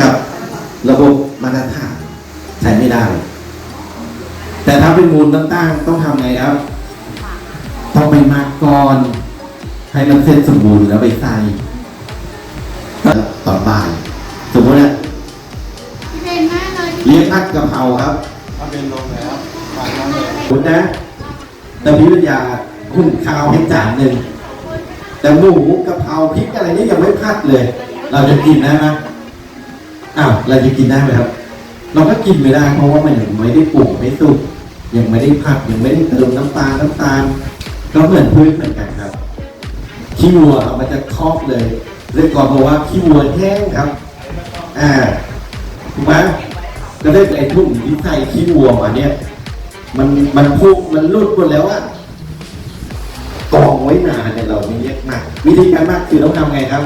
กับระบบมาตรฐานใช้ไม่ได้ แต่ถ้าเป็นมูลต่างๆ ต้องทำไงครับ ต้องไปมาก่อนให้มันเสร็จสมบูรณ์แล้วไปใส่ตอนบ่ายสมมติเนี่ยพี่เบนมากเลยเลี้ยงผัดกะเพราครับถ้าเป็นลงแล้วมาแล้วเลยคุณนะแต่พิวิทยาหุ้นข้าวให้จานหนึ่งแต่หมูกะเพราพริกอะไรนี่ยังไม่พัดเลย เราจะกินได้ไหม อ้าวเราจะกินได้ไหมครับ เราก็กินไม่ได้เพราะว่ามันยังไม่ได้ปรุงไม่สุกยังไม่ได้ผัดยังไม่ได้เติมน้ำตาลน้ำตาล ก็เหมือนพืชเหมือนกันครับขี้วัวเอามาจะคอบเลยเรียกก่อนเพราะว่าขี้วัวแห้งครับอ่าถูกไหมก็ได้ไอ้ทุ่งที่ใส่ขี้วัวมาเนี่ย มันมันพุกมันรุดหมดแล้วอะกองไว้นานเนี่ยเราไม่เรียกหมักวิธีการมักคือต้องทำไงครับ